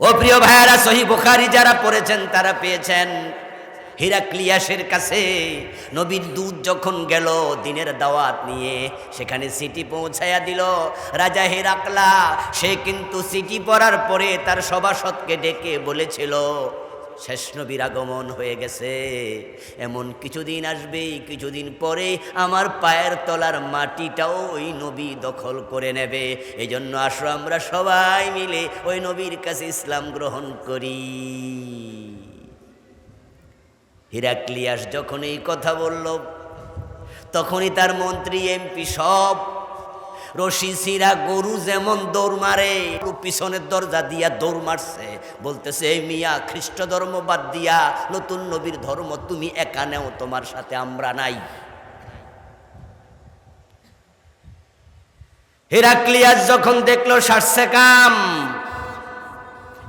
ও প্রিয় ভাইয়ারা, সহি বোখারি যারা পড়েছেন, তারা পেয়েছেন। হিরাক্লিয়াসের কাছে নবীর দূত যখন গেল দিনের দাওয়াত নিয়ে, সেখানে সিটি পৌঁছায়া দিল। রাজা হেরাকলা, সে কিন্তু সিটি পড়ার পরে তার সভাসদকে ডেকে বলেছিল শেষ আগমন হয়ে গেছে। এমন কিছুদিন আসবে, কিছুদিন পরে আমার পায়ের তলার মাটিটাও ওই নবী দখল করে নেবে। এই জন্য আসো আমরা সবাই মিলে ওই নবীর কাছে ইসলাম গ্রহণ করি। হিরাক্লিয়াস যখন এই কথা বলল, তখনই তার মন্ত্রী, এমপি সব রশি সিরা গরু যেমন দৌড় মারে পিছনের দরজা দিয়া দৌড় মারছে। বলতেছে, এই মিয়া খ্রিস্ট ধর্ম বাদ দিয়া নতুন নবীর ধর্ম তুমি একা নেও, তোমার সাথে আমরা নাই। হেরাক্লিয়াস যখন দেখল সারসে কাম।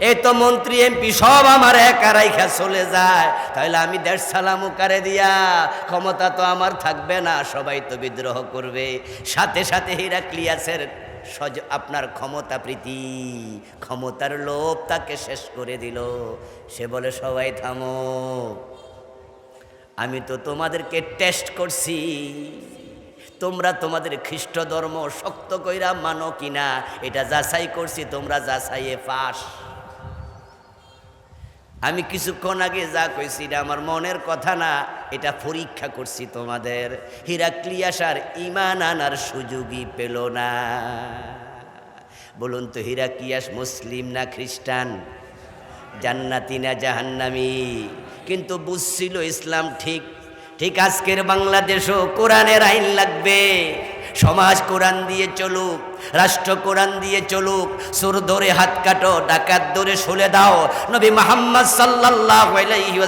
এই তো মন্ত্রী এমপি, সব আমার একা রাইখা চলে যায়। তাহলে আমি দেড় সালামু কারে দিয়া, ক্ষমতা তো আমার থাকবে না, সবাই তো বিদ্রোহ করবে। সাথে সাথে হিরাক্লিয়াসের সজ, আপনার ক্ষমতা প্রীতি, ক্ষমতার লোভ তাকে শেষ করে দিল। সে বলে, সবাই থামো। আমি তো তোমাদেরকে টেস্ট করছি। তোমরা তোমাদের খ্রিস্ট ধর্ম শক্ত কইরা মানো কিনা, এটা যাচাই করছি, তোমরা যাচাইয়ে পাস। আমি কিছুক্ষণ আগে যা কইছি এটা আমার মনের কথা না, এটা পরীক্ষা করছি তোমাদের। হিরাক্লিয়াস আর ইমান আনার সুযোগই পেল না। বলুন তো, হিরাক্লিয়াস মুসলিম না খ্রিস্টান? জান্নাতি না জাহান্নামি? কিন্তু বুঝছিল ইসলাম ঠিক। ঠিক আজকের বাংলাদেশও কোরআনের আইন লাগবে। সমাজ কোরআন দিয়ে চলুক, রাষ্ট্র কোরআন দিয়ে চলুক, সুর ধরে হাত কাটো, ডাকাত ধরে শুলে দাও। নবী মোহাম্মদ আলাইহি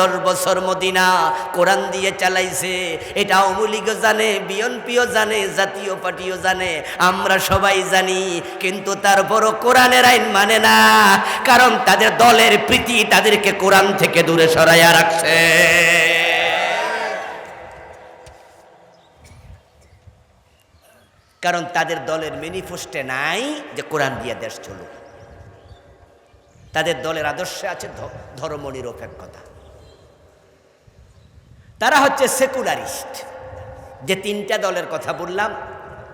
দশ বছর মদিনা কোরআন দিয়ে চালাইছে। এটা আওয়ামী জানে, বিএনপিও জানে, জাতীয় পার্টিও জানে, আমরা সবাই জানি, কিন্তু তারপরও কোরআনের আইন মানে না, কারণ তাদের দলের প্রীতি তাদেরকে কোরআন থেকে দূরে সরাইয়া রাখছে। কারণ তাদের দলের ম্যানিফেস্টে নাই যে কোরআন দিয়ে দেশ চলুক। তাদের দলের আদর্শে আছে ধ- ধর্মনিরপেক্ষতা তারা হচ্ছে সেকুলারিস্ট। যে তিনটা দলের কথা বললাম,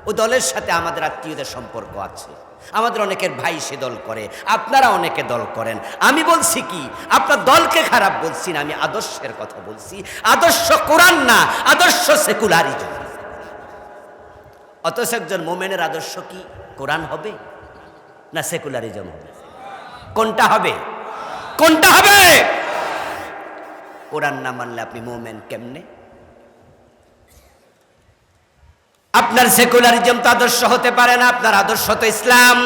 ও দলের সাথে আমাদের আত্মীয়দের সম্পর্ক আছে। আমাদের অনেকের ভাই সে দল করে, আপনারা অনেকে দল করেন। আমি বলছি কি, আপনার দলকে খারাপ বলছি না, আমি আদর্শের কথা বলছি। আদর্শ কোরআন না, আদর্শ সেকুলারিজম। অথচ একজন মোমেনের আদর্শ কি? কোরআন হবে না সেকুলারিজম হবে? কোনটা হবে? কোনটা হবে? কোরআন না মানলে আপনি মোমেন কেমনে? আপনার সেকুলারিজম তো আদর্শ হতে পারে না, আপনার আদর্শ তো ইসলাম।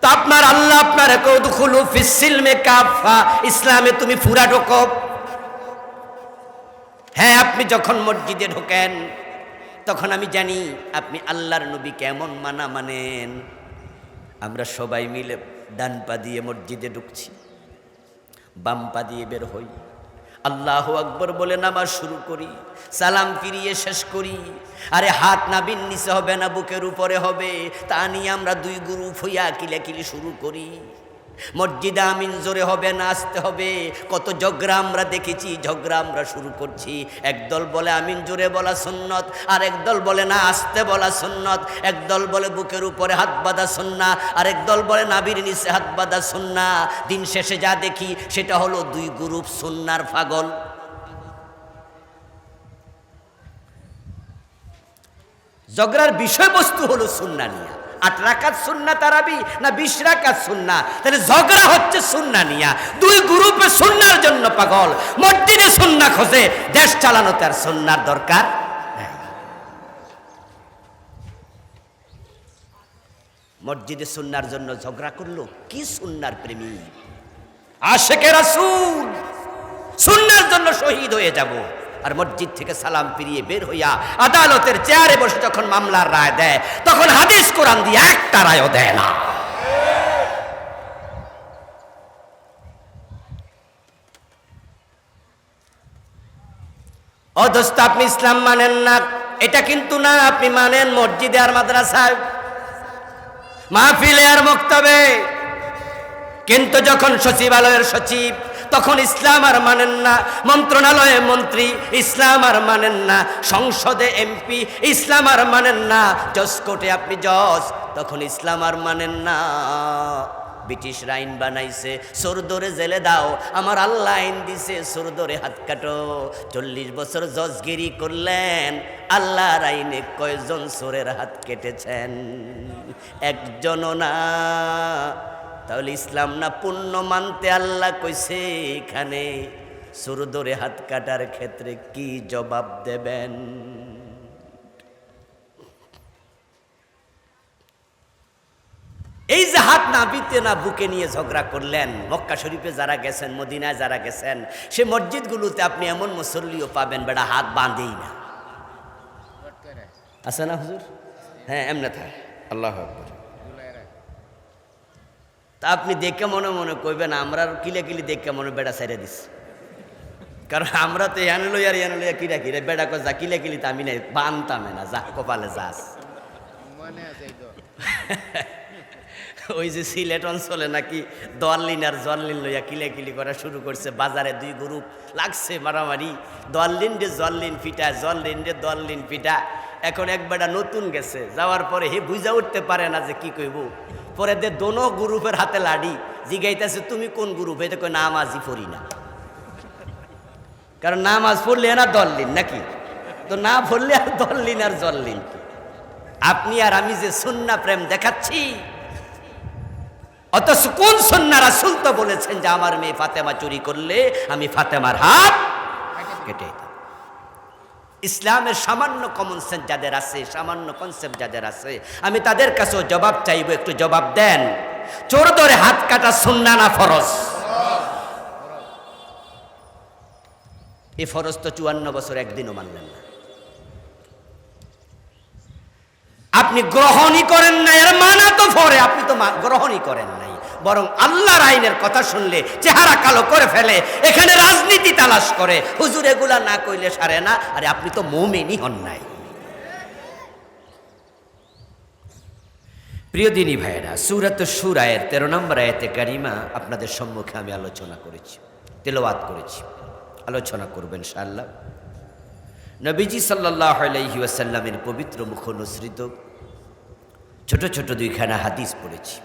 তো আপনার আল্লাহ আপনার ইসলামে তুমি ফুরা ঢোকো। হ্যাঁ আপনি যখন মসজিদে ঢোকেন তখন আমি জানি আপনি আল্লাহর নবী কেমন মানা মানেন। আমরা সবাই মিলে ডান পা দিয়ে মসজিদে ঢুকছি, বাম পা দিয়ে বের হই। আল্লাহ আকবর বলে নামাজ শুরু করি, সালাম ফিরিয়ে শেষ করি। আরে হাত নাবিন নিচে হবে না, বুকের উপরে হবে। তা নিয়ে আমরা দুই গ্রুপ হইয়া কিলাকিলি শুরু করি। মসজিদে আমিন জোরে হবে না আসতে হবে। কত ঝগড়া আমরা দেখেছি, ঝগড়া আমরা শুরু করছি। একদল বলে আমিন জোরে বলা সুন্নত আর একদল বলে না আসতে বলা সুন্নত। একদল বলে বুকের উপরে হাত বাঁধা সুন্না আর একদল বলে নাবির নিচে হাত বাঁধা সুন্না। দিন শেষে যা দেখি, সেটা হলো দুই গ্রুপ সুন্নার ফাগল ঝগড়ার বিষয়বস্তু হলো সুন্না নিয়া। আট রাকাত সুন্না তারাবি না বিশ রাকাত সুন্না তাহলে ঝগড়া হচ্ছে সুন্না নিয়া। দুই গ্রুপে সুন্নার জন্য পাগল। সুন্না খোঁজে, দেশ চালানো তার সুন্নার দরকার মসজিদে সুন্নার জন্য ঝগড়া করল, কি সুন্নার প্রেমী? আশেকে রাসূল সুন্নার জন্য শহীদ হয়ে যাব। আর মসজিদ থেকে সালাম ফিরিয়ে বের হইয়া আদালতের চেয়ারে বসে যখন মামলার রায় দেয়, তখন হাদিস কোরআন দিয়ে একটা রায়ও দেয় না। অধস্ত আপনি ইসলাম মানেন না। এটা কিন্তু না, আপনি মানেন মসজিদে আর মাদ্রাসায়। মাহফিলে আর মক্তবে। কিন্তু যখন সচিবালয়ের সচিব তখন ইসলাম আর মানেন না। মন্ত্রণালয়ে মন্ত্রী, ইসলাম আর মানেন না। সংসদে এমপি, ইসলাম আর মানেন না। জজ কোর্টে আপনি জজ, তখন ইসলাম আর মানেন না। ব্রিটিশ আইন বানাইছে সরদরে জেলে দাও। আমার আল্লাহ আইন দিছে সরদরে হাত কাটো। চল্লিশ বছর জজগিরি করলেন, আল্লাহর আইনে কয়জন সোরের হাত কেটেছেন? একজনও না। তাহলে ইসলাম না পুণ্য মানতে আল্লাহ কইছে এখানে। সুরদরে হাত কাটার ক্ষেত্রে কি জবাব দেবেন? এই যে হাত না বিতে না বুকে নিয়ে ঝগড়া করলেন, মক্কা শরীফে যারা গেছেন, মদিনায় যারা গেছেন, সে মসজিদগুলোতে আপনি এমন মুসল্লিও পাবেন, বেড়া হাত বাঁধেই না। আছে না হুজুর? হ্যাঁ এমনে থাক। আল্লাহ আকবর। তা আপনি দেখে মনে মনে কইবেন আমরা কিলে কিলি দেখে মনে বেড়া ছেড়ে দিস কারণ আমরা তো ইয়ানে আর ইয়ানে লইয়া কিরা কিরে বেড়া কো যা কিলে কিলি তা আমি নাই বানতামে না যা কপালে যাস ওই যে সিলেট অঞ্চলে নাকি দোয়াল্লিন আর জল্লিন লইয়া কিলে কিলি করা শুরু করছে বাজারে দুই গ্রুপ লাগছে মারামারি দোয়াল্লিন রে জল্লিন ফিটা জল্লিন রে দোয়াল্লিন ফিটা এখন এক বেটা নতুন গেছে যাওয়ার পরে হে বুঝা উঠতে পারে না যে কি কইব। পরে দে দোনো গ্রুপের হাতে লাডি। জিগাইতেছে, তুমি কোন গ্রুপ? এটা কই নামাজই পড়ি না। কারণ নামাজ পড়লে না দল্লিন নাকি? তো না পড়লে আর দল্লিন আর জল্লিন? আপনি আর আমি যে সুন্না প্রেম দেখাচ্ছি, অথচ কোন সন্না রাসুল তো বলেছেন যে, আমার মেয়ে ফাতেমা চুরি করলে আমি ফাতেমার হাত কেটে ইসলামের সামান্য কমন সেন্স যাদের আছে, সামান্য কনসেপ্ট যাদের আছে, আমি তাদের কাছেও জবাব চাইব, একটু জবাব দেন। চোর ধরে হাত কাটা সুন্না না ফরজ? এই ফরজ তো চুয়ান্ন বছর একদিনও মানলেন না। আপনি গ্রহণই করেন না আর মানা তো পরে আপনি তো গ্রহণই করেন নাই। বরং আল্লাহর আইনের কথা শুনলে, চেহারা কালো করে ফেলে, এখানে রাজনীতি তালাশ করে, হুজুর এগুলা না কইলে সারে না। আরে আপনি তো মৌমিনই হন নাই। প্রিয় দিনী ভাইয়েরা, সুরাত সুরায়ের তেরো নম্বর আয়াতে কারিমা আপনাদের সম্মুখে আমি আলোচনা করেছি, তেলাওয়াত করেছি। আলোচনা করবেন ইনশাআল্লাহ। নবীজি সাল্লাহ আলাইহি পবিত্র মুখ অনুসৃত ছোট ছোট দুইখানা হাদিস পড়েছি।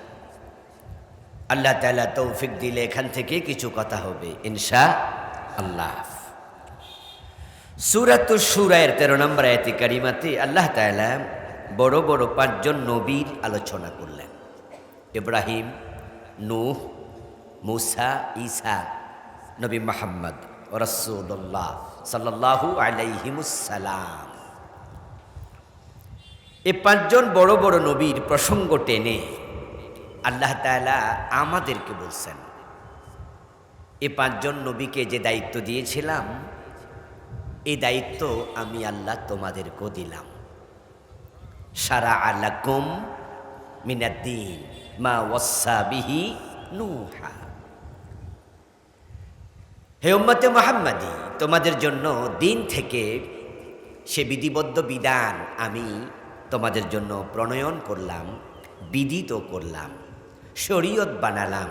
আল্লাহ তালা তৌফিক দিলে এখান থেকে কিছু কথা হবে ইনশা আল্লাহ সুরাত সুরায়ের তেরো নম্বর আয়াতি কারিমাতে আল্লাহ তাআলা বড় বড় পাঁচজন নবীর আলোচনা করলেন। ইব্রাহিম, নূহ, মুসা, ঈসা, নবী মোহাম্মদ রসুল্লাহ সাল্লাহু আলাইহিমুসালাম এ পাঁচজন বড় বড় নবীর প্রসঙ্গ টেনে আল্লাহ তাআলা আমাদেরকে বলছেন, এ পাঁচজন নবীকে যে দায়িত্ব দিয়েছিলাম এই দায়িত্ব আমি আল্লাহ তোমাদেরকেও দিলাম। সারা আলাকুম মিনাদ্দিন মা ওয়াসা বিহি নুহা। হে উম্মতে মোহাম্মদি, তোমাদের জন্য দিন থেকে সে বিধিবদ্ধ বিধান আমি তোমাদের জন্য প্রণয়ন করলাম, বিদিত করলাম। শরীয়ত বানালাম,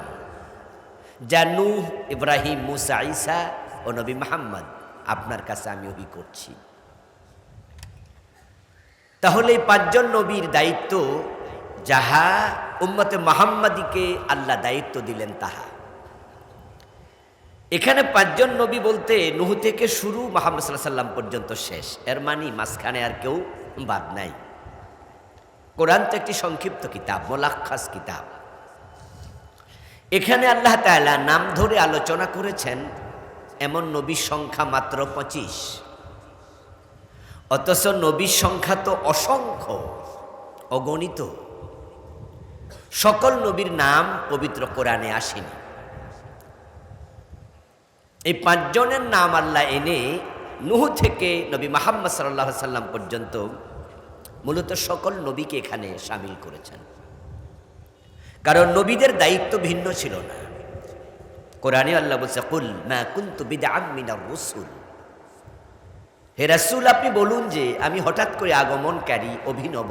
যা নূহ, ইব্রাহিম, মুসা, ঈসা ও নবী মোহাম্মদ আপনার কাছে আমি অভি করছি। তাহলে এই পাঁচজন নবীর দায়িত্ব যাহা উম্মতে মোহাম্মদীকে আল্লাহ দায়িত্ব দিলেন তাহা। এখানে পাঁচজন নবী বলতে নুহু থেকে শুরু মোহাম্মদ সাল্লাহ সাল্লাম পর্যন্ত শেষ। এর মানে মাঝখানে আর কেউ বাদ নাই। কোরআন তো একটি সংক্ষিপ্ত কিতাব মোলাক্ষাস কিতাব। এখানে আল্লাহ তাআলা নাম ধরে আলোচনা করেছেন, এমন নবীর সংখ্যা মাত্র পঁচিশ। অথচ নবীর সংখ্যা তো অসংখ্য, অগণিত। সকল নবীর নাম পবিত্র কোরআনে আসেনি। এই পাঁচজনের নাম আল্লাহ এনে নুহ থেকে নবী মাহাম্মদ সাল্লাহ সাল্লাম পর্যন্ত মূলত সকল নবীকে এখানে সামিল করেছেন। কারণ নবীদের দায়িত্ব ভিন্ন ছিল না। কোরআনে আল্লাহ বলছে, কুল মা কুন্তু মিনার রসুল। হে রাসূল, আপনি বলুন যে আমি হঠাৎ করে আগমনকারী, অভিনব,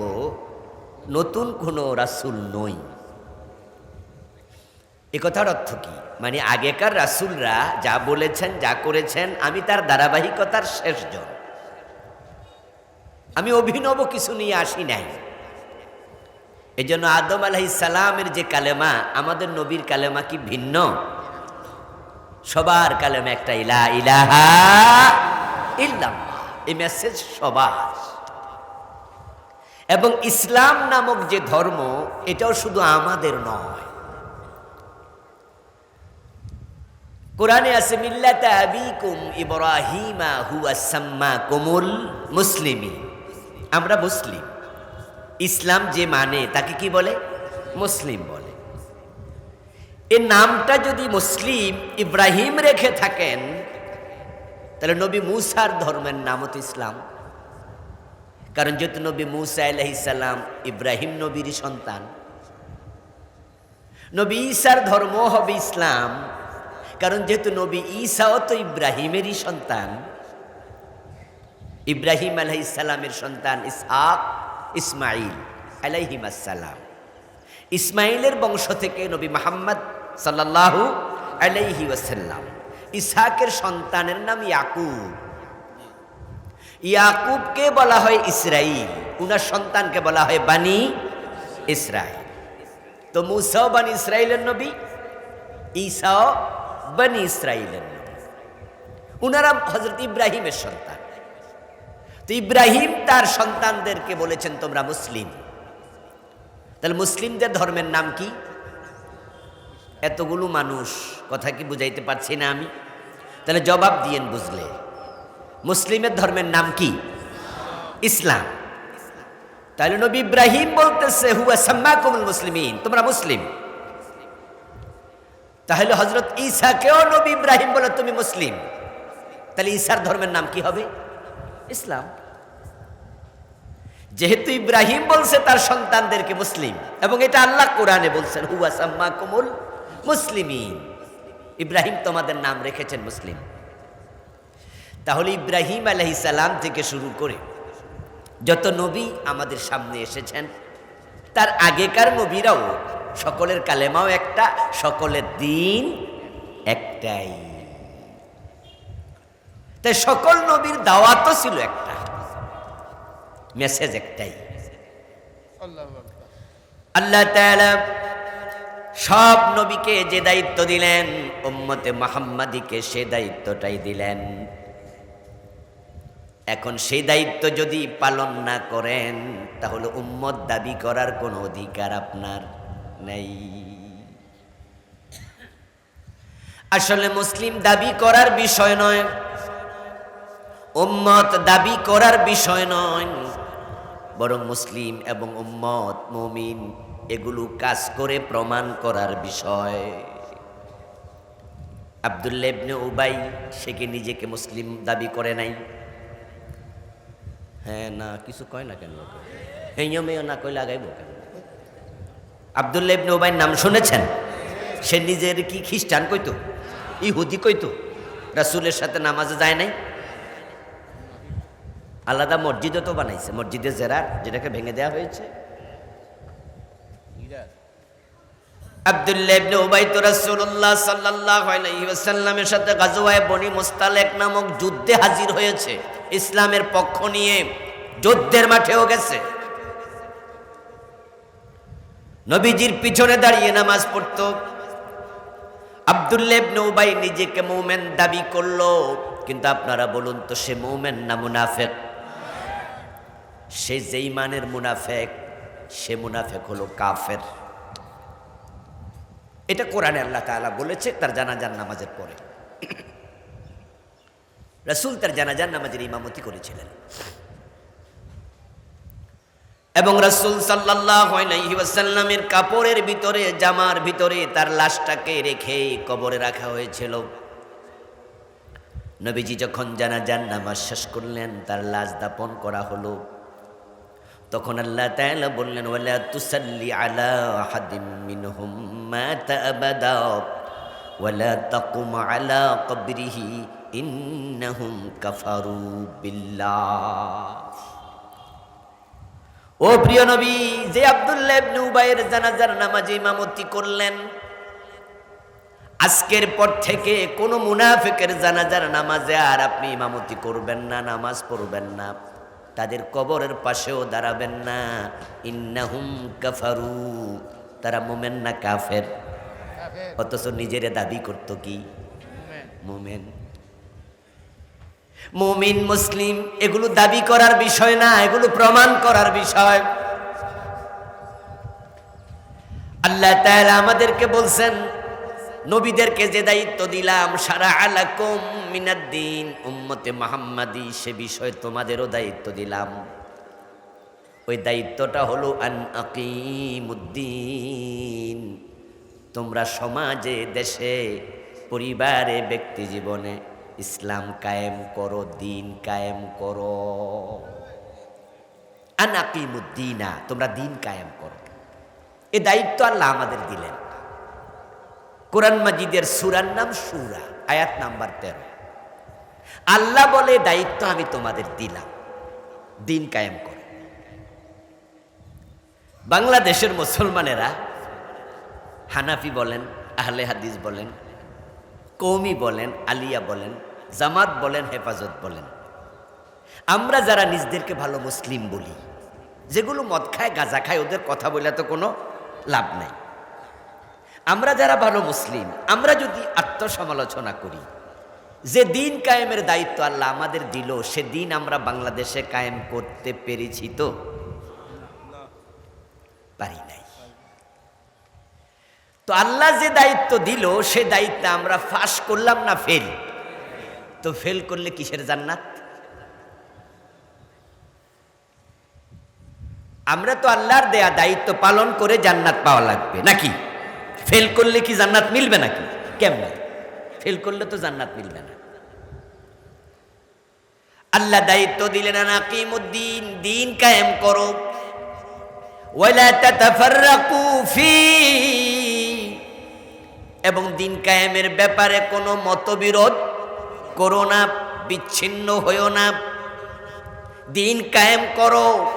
নতুন কোনো রাসূল নই। এ কথার অর্থ কি? মানে আগেকার রাসূলরা যা বলেছেন, যা করেছেন, আমি তার ধারাবাহিকতার শেষজন। আমি অভিনব কিছু নিয়ে আসি নাই। এজন্য আদম আলাইহিস সালামের যে কালেমা, আমাদের নবীর কালেমা কি ভিন্ন? সবার কালেমা একটা ইলা ইলাহা ইল্লাল্লাহ। এই মেসেজ সবার। এবং ইসলাম নামক যে ধর্ম, এটাও শুধু আমাদের নয়। কোরআনে আছে, মিল্লাতা আবিকুম মুসলিমি আমরা মুসলিম। ইসলাম যে মানে তাকে কি বলে? মুসলিম বলে। এর নামটা যদি মুসলিম ইব্রাহিম রেখে থাকেন, তাহলে নবী মুসার ধর্মের নামও তো ইসলাম। কারণ যেহেতু নবী মুসা আলহিসাল্লাম ইব্রাহিম নবীরই সন্তান, নবী ঈসার ধর্ম হবে ইসলাম। কারণ যেহেতু নবী ঈসাও তো ইব্রাহিমেরই সন্তান, ইব্রাহিম আলহ আলহিসাল্লামের সন্তান ইসহাক ইসমাইল আলাইহিমাসাল্লাম ইসমাইলের বংশ থেকে নবী মোহাম্মদ সাল্লাল্লাহু আলাইহি ওয়াসাল্লাম। ইসহাকের সন্তানের নাম ইয়াকুব। ইয়াকুবকে বলা হয় ইসরাইল উনার সন্তানকে বলা হয় বানি ইসরাইল তো মুসাও বানি ইসরাইলের নবী, ঈসাও বানি ইসরাইলের নবী। উনারা হজরত ইব্রাহিমের সন্তান। তো ইব্রাহিম তার সন্তানদেরকে বলেছেন, তোমরা মুসলিম। তাহলে মুসলিমদের ধর্মের নাম কি? এতগুলো মানুষ, কথা কি বুঝাইতে পারছি না আমি? তাহলে জবাব দিয়েন বুঝলে। মুসলিমের ধর্মের নাম কি? ইসলাম। তাহলে নবী ইব্রাহিম বলতেছে, হুয়া সাম্মাকুমুল মুসলিমিন। তোমরা মুসলিম? তাহলে হজরত ঈসাকেও নবী ইব্রাহিম বলে, তুমি মুসলিম। তাহলে ঈসার ধর্মের নাম কি হবে? ইসলাম। যেহেতু ইব্রাহিম বলছে তার সন্তানদেরকে মুসলিম, এবং এটা আল্লাহ কোরআনে বলছেন, হুয়া সাম্মাকুমুল মুসলিমিন। ইব্রাহিম তোমাদের নাম রেখেছেন মুসলিম। তাহলে ইব্রাহিম আলহি সালাম থেকে শুরু করে যত নবী আমাদের সামনে এসেছেন, তার আগেকার নবীরাও সকলের কালেমাও একটা, সকলের দিন একটাই। তাই সকল নবীর দাওয়াতও ছিল একটা। মেসেজ একটাই। আল্লাহ সব নবীকে যে দায়িত্ব দিলেন উম্মতে মোহাম্মদীকে সে দায়িত্বটাই দিলেন। এখন সেই দায়িত্ব যদি পালন না করেন তাহলে উম্মত দাবি করার কোনো অধিকার আপনার নেই। আসলে মুসলিম দাবি করার বিষয় নয় উম্মত দাবি করার বিষয় নয় বরং মুসলিম এবং উম্মত মুমিন এগুলো কাজ করে প্রমাণ করার বিষয়। আবদুল্লাহ ইবনে উবাই সে কি নিজেকে মুসলিম দাবি করে নাই? হ্যাঁ না কিছু কয় না কেন হেঁয়ো মেয় না কই লাগাইব কেন? আবদুল্লাহ ইবনে উবাইয়ের নাম শুনেছেন? সে নিজের কি খ্রিস্টান কইতো? ইহুদি কইতো? রাসূলের সাথে নামাজে যায় নাই? আলাদা মসজিদও তো বানাইছে। মসজিদে জেরার যেটাকে ভেঙে দেওয়া হয়েছে। আব্দুল্লাহ ইবনে উবাই তো রাসূলুল্লাহ সাল্লাল্লাহু আলাইহি ওয়াসাল্লামের সাথে গাজওয়ায়ে বনি মুস্তালিক নামক যুদ্ধে হাজির হয়েছে। ইসলামের পক্ষ নিয়ে যুদ্ধের মাঠেও গেছে। নবীজির পিছনে দাঁড়িয়ে নামাজ পড়তো। আব্দুল্লাহ ইবনে উবাই নিজেকে মুমিন দাবি করল। কিন্তু আপনারা বলুন তো সে মুমিন না মুনাফিক? সে যেই মানের মুনাফেক, সে মুনাফেক হলো কাফের। এটা কোরআনে আল্লাহ তাআলা বলেছে তার জানাজার নামাজের পরে। রাসূল তার জানাজার নামাজের ইমামতি করেছিলেন। এবং রাসূল ওয়াসাল্লামের কাপড়ের ভিতরে, জামার ভিতরে তার লাশটাকে রেখে কবরে রাখা হয়েছিল। নবীজি যখন জানাজার নামাজ শেষ করলেন, তার লাশ দাপন করা হলো। তখন আল্লাহ তাআলা বললেন, ওয়ালা তুসাল্লি আলা আহাদিম মিনহুম মাতা আবাদা, ওয়ালা তাকুম আলা কবরিহি ইন্নাহুম কাফারু বিল্লাহ। ও প্রিয় নবী, যে আব্দুল্লাহ ইবনে উবাইয়ের জানাজার নামাজে ইমামতি করলেন, আজকের পর থেকে কোনো মুনাফিকের জানাজার নামাজে আর আপনি ইমামতি করবেন না, নামাজ পড়বেন না। তাদের কবরের পাশেও দাঁড়াবেন না। ইন্নাহুম কাফারু তারা মোমেন না কাফের। অথচ নিজের দাবি করতো কি? মুমেন। মোমেন মুসলিম এগুলো দাবি করার বিষয় না এগুলো প্রমাণ করার বিষয়। আল্লাহ তাআলা আমাদেরকে বলছেন নবীদেরকে যে দায়িত্ব দিলাম, সারা আলাকুম মিনাদ্দিন, উম্মতে মোহাম্মদী, সে বিষয়ে তোমাদেরও দায়িত্ব দিলাম। ওই দায়িত্বটা হলো আন আকিমুদ্দিন। তোমরা সমাজে, দেশে, পরিবারে, ব্যক্তি জীবনে ইসলাম কায়েম করো, দিন কায়েম করো। আন আকিমুদ্দিনা, তোমরা দিন কায়েম করো। এ দায়িত্ব আল্লাহ আমাদের দিলেন। কোরআন মাজিদের সুরার নাম সুরা, আয়াত নাম্বার তেরো। আল্লাহ বলে, দায়িত্ব আমি তোমাদের দিলাম। দিন কায়েম করো। বাংলাদেশের মুসলমানেরা হানাফি বলেন, আহলে হাদিস বলেন কৌমি বলেন, আলিয়া বলেন, জামাত বলেন, হেফাজত বলেন। আমরা যারা নিজদেরকে ভালো মুসলিম বলি, যেগুলো মদ খায়, গাঁজা খায়, ওদের কথা বলে তো কোনো লাভ নাই। আমরা যারা ভালো মুসলিম, আমরা যদি আত্মসমালোচনা করি, যে দিন কায়েমের দায়িত্ব আল্লাহ আমাদের দিল, সে দিন আমরা বাংলাদেশে কায়েম করতে পেরেছি তো? পারি নাই। তো আল্লাহ যে দায়িত্ব দিল, সে দায়িত্ব আমরা ফাঁস করলাম না ফেল? তো ফেল করলে কিসের জান্নাত? আমরা তো আল্লাহর দেয়া দায়িত্ব পালন করে জান্নাত পাওয়া লাগবে, নাকি? ফেল করলে কি জান্নাত মিলবে নাকি? কেমন? ফেল করলে তো জান্নাত মিলবে না। আল্লাহ দায়িত্ব দিলেন নাকিমুদ্দিন দিন কায়েম করো। ওয়ালা তাতাফাররাকু ফি। এবং দিন কায়েমের ব্যাপারে কোনো মতবিরোধ করো না, বিচ্ছিন্ন হইও না। দিন কায়েম করো।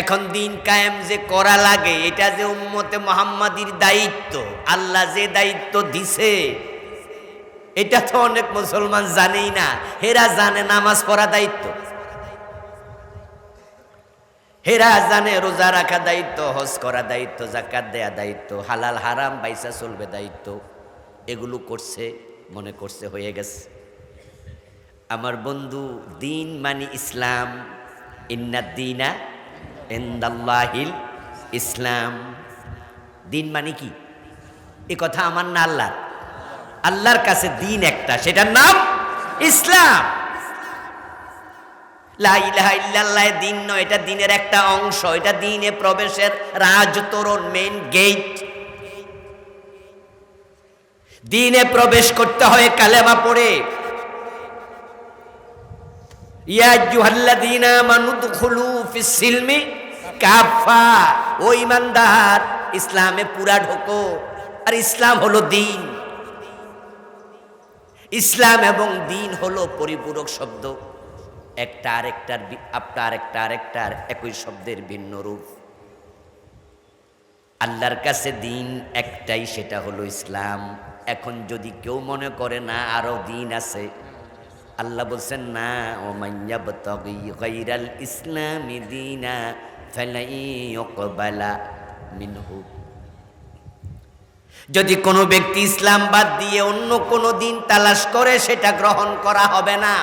এখন দিন কায়েম যে করা লাগে, এটা যে উম্মতে মোহাম্মদীর দায়িত্ব, আল্লাহ যে দায়িত্ব দিছে, এটা তো অনেক মুসলমান জানেই না। হেরা জানে নামাজ পড়া দায়িত্ব। হেরা জানে রোজা রাখা দায়িত্ব, হজ করা দায়িত্ব জাকাত দেয়া দায়িত্ব, হালাল হারাম বাইসা চলবে দায়িত্ব। এগুলো করছে, মনে করছে, হয়ে গেছে। আমার বন্ধু, দিন মানি ইসলাম ইন্নাদ্দিনা এন্দাল্লাহিল ইসলাম। দিন মানে কি? এ কথা আমার না আল্লাহ আল্লাহর কাছে দিন একটা, সেটার নাম ইসলাম। লা ইলাহা ইল্লাল্লাহ দিন নয়, এটা দিনের একটা অংশ, এটা দিনে প্রবেশের রাজতরণ মেন গেট দিনে প্রবেশ করতে হয় কালেমা পড়ে কাফা ও ইমানদার ইসলামে পুরা ঢোকো। আর ইসলাম হলো দিন। ইসলাম এবং দিন হলো পরিপূরক শব্দ। একটা আরেকটার আপনার আরেকটা আরেকটার একই শব্দের ভিন্ন রূপ। আল্লাহর কাছে দিন একটাই, সেটা হলো ইসলাম। এখন যদি কেউ মনে করে না আরও দিন আছে আল্লাহ বলছেন না ও গাইরাল ইসলামি দিনা ফালাই মিনহু। যদি কোনো ব্যক্তি ইসলাম বাদ দিয়ে অন্য কোনো দিন তালাশ করে, সেটা গ্রহণ করা হবে না।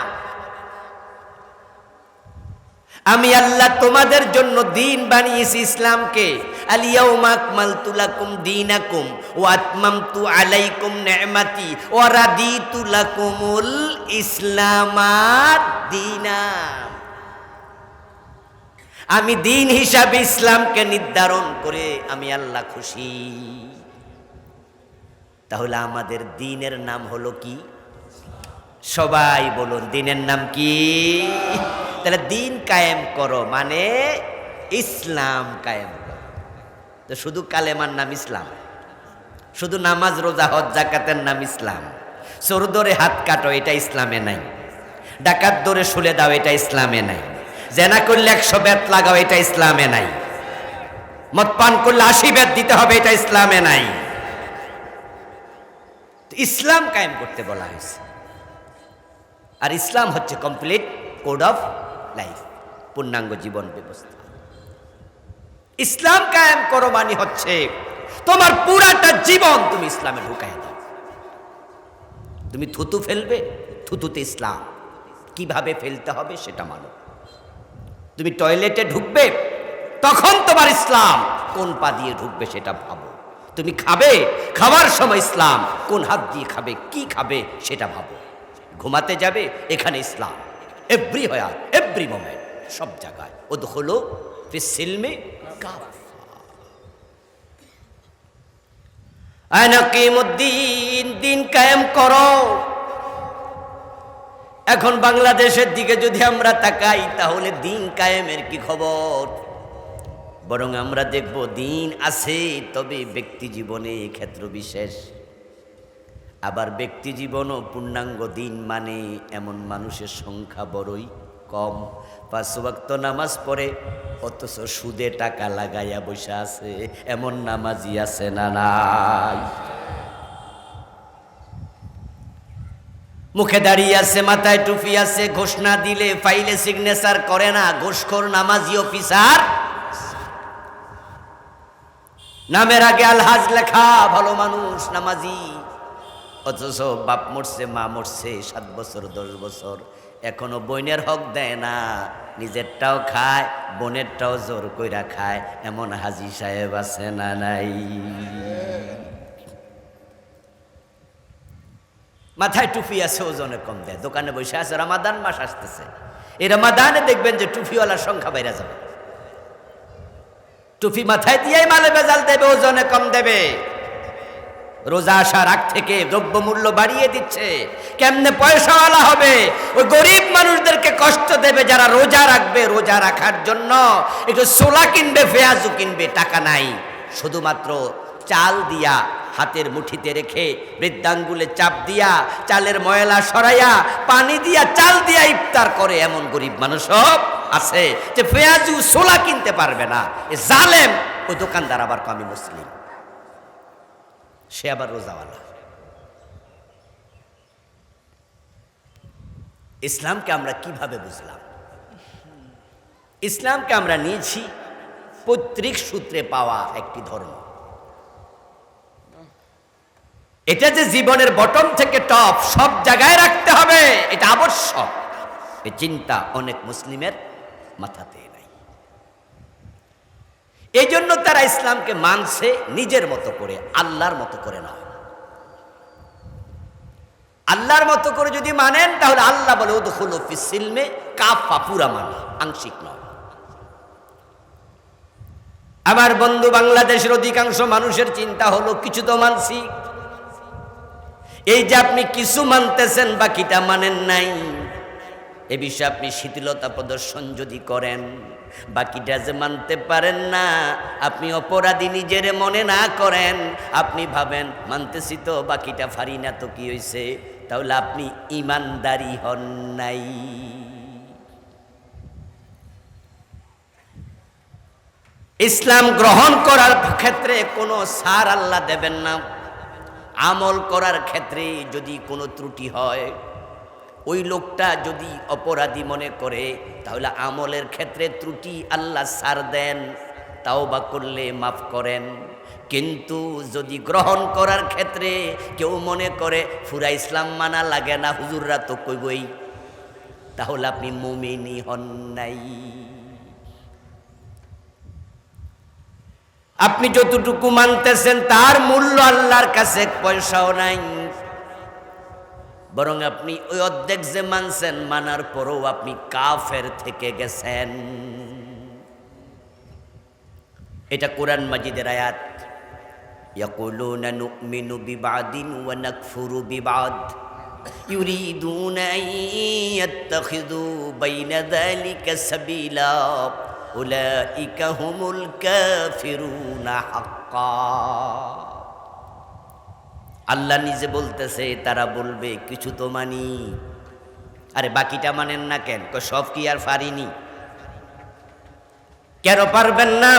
আমি আল্লাহ তোমাদের জন্য দিন বানিয়েছি ইসলামকে। আমি দিন হিসাবে ইসলামকে নির্ধারণ করে আমি আল্লাহ খুশি। তাহলে আমাদের দিনের নাম হলো কি? সবাই বলুন, দিনের নাম কি? তাহলে দিন কায়েম করো মানে ইসলাম কায়েম করো। তো শুধু কালেমার নাম ইসলাম, শুধু নামাজ, রোজা, হজ জাকাতের নাম ইসলাম। চোর ধরে হাত কাটো, এটা ইসলামে নাই। ডাকাত দরে শুলে দাও, এটা ইসলামে নাই। জেনা করলে একশো বেত লাগাও, এটা ইসলামে নাই। মদ পান করলে আশি বেত দিতে হবে, এটা ইসলামে নাই। ইসলাম কায়েম করতে বলা হয়েছে। আর ইসলাম হচ্ছে কমপ্লিট কোড অফ লাইফ পূর্ণাঙ্গ জীবন ব্যবস্থা। ইসলাম কায়েম করো মানে হচ্ছে তোমার পুরাটা জীবন তুমি ইসলামে ঢুকাই দাও। তুমি থুতু ফেলবে, থুতুতে ইসলাম। কীভাবে ফেলতে হবে সেটা মানো। তুমি টয়লেটে ঢুকবে, তখন তোমার ইসলাম কোন পা দিয়ে ঢুকবে সেটা ভাবো। তুমি খাবে, খাওয়ার সময় ইসলাম কোন হাত দিয়ে খাবে, কি খাবে সেটা ভাবো। ঘুমাতে যাবে, এখানে ইসলাম। এভরি হয়া এভরি মোমেন্ট সব জায়গায়। ও হলো সিলমে আয়নাকিমুদ্দিন দিন কায়েম করো। এখন বাংলাদেশের দিকে যদি আমরা তাকাই, তাহলে দিন কায়েমের কি খবর? বরং আমরা দেখব দিন আছে, তবে ব্যক্তি জীবনে ক্ষেত্র বিশেষ। আবার ব্যক্তি জীবনও পূর্ণাঙ্গ দিন মানে এমন মানুষের সংখ্যা বড়ই কম। পাঁচ ওয়াক্ত নামাজ পড়ে, অথচ সুদে টাকা লাগাইয়া বসে আছে, এমন নামাজি আছে না নাই। মুখে দাঁড়িয়ে আছে, মাথায় টুপি আছে, ঘোষণা দিলে ফাইলে সিগনেচার করে না, ঘোষখোর নামাজি অফিসার। নামের আগে আলহাজ লেখা, ভালো মানুষ, নামাজি। অথচ বাপ মরছে, মা মরছে, সাত বছর, দশ বছর। এখনও বইনের হক দেয় না, নিজেরটাও খায়, বোনেরটাও জোর কইরা খায়। এমন হাজি সাহেব আছে না নাই? মাথায় টুপি আছে, ওজনে কম দেয়। দোকানে বসে আছে, রামাদান মাস আসতেছে। এই রামাদানে দেখবেন যে টুপিওয়ালার সংখ্যা বাইরে যাবে। টুপি মাথায় দিয়েই মালে বেজাল দেবে, ওজনে কম দেবে। রোজা আসার আগ থেকে দ্রব্যমূল্য বাড়িয়ে দিচ্ছে। কেমনে পয়সাওয়ালা হবে? ওই গরিব মানুষদেরকে কষ্ট দেবে যারা রোজা রাখবে, রোজা রাখার জন্য। একটু সোলা কিনবে পেঁয়াজু কিনবে, টাকা নাই। শুধুমাত্র চাল দিয়া হাতের মুঠিতে রেখে বৃদ্ধাঙ্গুলে চাপ দিয়া, চালের ময়লা সরাইয়া, পানি দিয়া, চাল দিয়া ইফতার করে এমন গরিব মানুষও আছে যে পেঁয়াজু সোলা কিনতে পারবে না। এ জালেম, ওই দোকানদার আবার কমি মুসলিম। সে আবার রোজাওয়ালা। ইসলামকে আমরা কীভাবে বুঝলাম? ইসলামকে আমরা নিয়েছি পৈতৃক সূত্রে পাওয়া একটি ধর্ম। এটা যে জীবনের বটম থেকে টপ, সব জায়গায় রাখতে হবে, এটা আবশ্যক। এ চিন্তা অনেক মুসলিমের মাথাতে। এই জন্য তারা ইসলামকে মানছে নিজের মতো করে, আল্লাহর মতো করে না আল্লাহর মতো করে যদি মানেন, তাহলে আল্লাহ বলে, উদখুল সিলমে কাফা পুরা মানে আংশিক নয়। আমার বন্ধু, বাংলাদেশের অধিকাংশ মানুষের চিন্তা হলো, কিছু তো মানছি। এই যে আপনি কিছু মানতেছেন, বাকিটা মানেন নাই। এ বিষয়ে আপনি শিথিলতা প্রদর্শন যদি করেন বাকিটা যে মানতে পারেন না, আপনি অপরাধী নিজের মনে না করেন, আপনি ভাবেন, মানতেছি তো, বাকিটা ফারি না তো কি হয়েছে তাহলে আপনি ইমানদারি হন নাই। ইসলাম গ্রহণ করার ক্ষেত্রে কোনো সার আল্লাহ দেবেন না। আমল করার ক্ষেত্রে যদি কোনো ত্রুটি হয় ওই লোকটা যদি অপরাধী মনে করে, তাহলে আমলের ক্ষেত্রে ত্রুটি আল্লাহ সার দেন তাও বা করলে মাফ করেন। কিন্তু যদি গ্রহণ করার ক্ষেত্রে কেউ মনে করে, ফুরা ইসলাম মানা লাগে না, হুজুররা তো কইবই, তাহলে আপনি মুমিনি হন নাই। আপনি যতটুকু মানতেছেন, তার মূল্য আল্লাহর কাছে পয়সাও নাই। বরং আপনি ওই অর্ধেক যে মানছেন মানার পরও আপনি কাফের থেকে গেছেন এটা কোরআন মাজিদের আয়াত يقولون نؤمن ببعض ونكفر ببعض يريدون أن يتخذوا بين ذلك سبيلا أولئك هم الكافرون حقا আল্লাহ নিজে বলতেছে, তারা বলবে, কিছু তো মানি। আরে বাকিটা মানেন না কেন? সব কি আর পারিনি? কেন পারবেন না?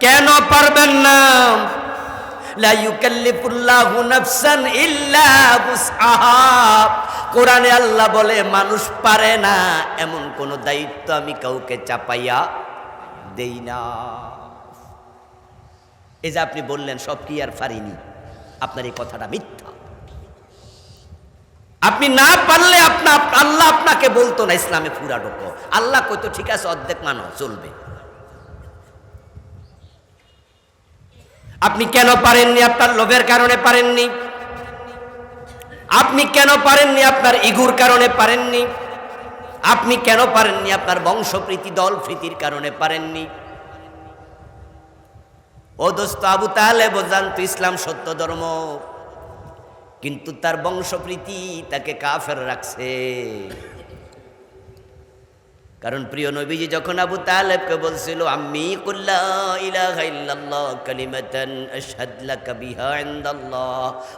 কেন পারবেন না? কোরআনে আল্লাহ বলে, মানুষ পারে না। এমন কোন দায়িত্ব আমি কাউকে চাপাইয়া দেই না। এই যে আপনি বললেন, সব কি আর পারিনি? আপনার এই কথাটা মিথ্যা। আপনি না পারলে আপনার আল্লাহ আপনাকে বলতো না ইসলামে পুরা। ঢোকো আল্লাহ কইতো, ঠিক আছে, অর্ধেক মানো, চলবে। আপনি কেন পারেননি? আপনার লোভের কারণে পারেননি। আপনি কেন পারেননি? আপনার ইগুর কারণে পারেননি। আপনি কেন পারেননি? আপনার বংশপ্রীতি দল প্রীতির কারণে পারেননি। ও দোস্ত আবু তাহলে বোঝান তো ইসলাম সত্য ধর্ম। কিন্তু তার বংশপ্রীতি তাকে কাফের রাখছে। কারণ প্রিয় নবীজি যখন আবু তালেবকে বলছিল আমি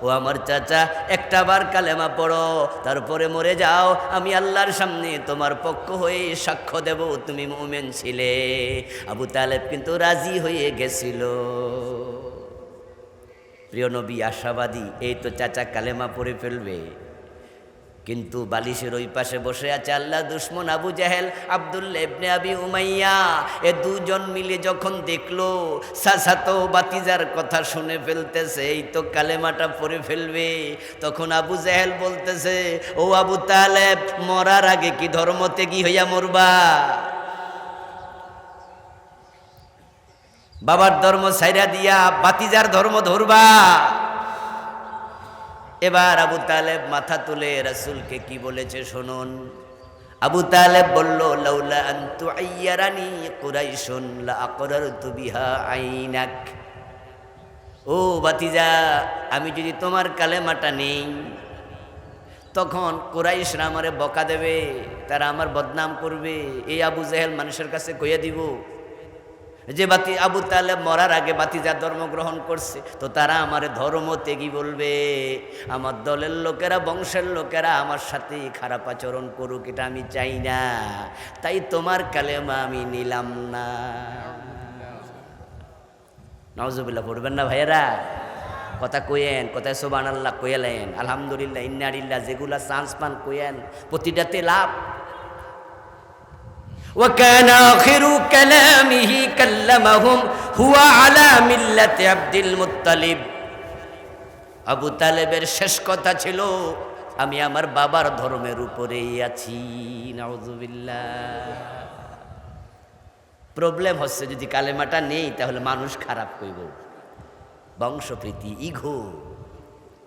ও আমার চাচা, একটা বার কালেমা পড়ো, তারপরে মরে যাও, আমি আল্লাহর সামনে তোমার পক্ষ হয়ে সাক্ষ্য দেব, তুমি মুমিন ছিলে। আবু তালেব কিন্তু রাজি হয়ে গেছিল। প্রিয় নবী, আশাবাদী, এই তো চাচা কালেমা পড়ে ফেলবে। কিন্তু বালিশের ওই পাশে বসে আছে আল্লাহ দুশ্মন আবু জাহেল আবদুল্লা ইবনে আবি উমাইয়া। এ দুজন মিলে যখন দেখল, সাসাতো বাতিজার কথা শুনে ফেলতেছে, এই তো কালেমাটা পরে ফেলবে। তখন আবু জাহেল বলতেছে, ও আবু তালেব, মরার আগে কি ধর্মতে কি হইয়া মরবা? বাবার ধর্ম সাইরা দিয়া বাতিজার ধর্ম ধরবা। এবার আবু তালেব মাথা তুলে রাসূলকে কি বলেছে শুনুন। আবু তালেব বলল, লাউলা আনতু আইয়ারানি কুরাইশুন, লা আকরারতু বিহা আইনাক। ও বাতিজা আমি যদি তোমার কালেমাটা নেই, তখন কোরাইশরা আমারে বকা দেবে, তারা আমার বদনাম করবে, এই আবু জাহেল মানুষের কাছে কইয়া দিব। যে বাতি আবু তালেব মরার আগে বাতিজা ধর্ম গ্রহণ করছে, তো তারা আমার ধর্ম ত্যাগী বলবে। আমার দলের লোকেরা, বংশের লোকেরা আমার সাথে খারাপ আচরণ করুক, এটা আমি চাই না। তাই তোমার কালেমা আমি নিলাম না। নজুবিল্লা পড়বেন না ভাইয়েরা? কথা কইয়েন, কথায় সোবান আল্লাহ কইলেন আলহামদুলিল্লাহ ইন্নারিল্লাহ যেগুলা চান্স পান কইয়েন, প্রতিটাতে লাভ। وكان آخر كلامه كلمهم هو على ملة عبد المطلب আবু তালেবের শেষ কথা ছিল আমি আমার বাবার ধর্মের উপরেই আছি নাউজুবিল্লাহ প্রবলেম হচ্ছে যদি কালেমাটা নেই তাহলে মানুষ খারাপ কইব বংশপ্রীতি ইঘো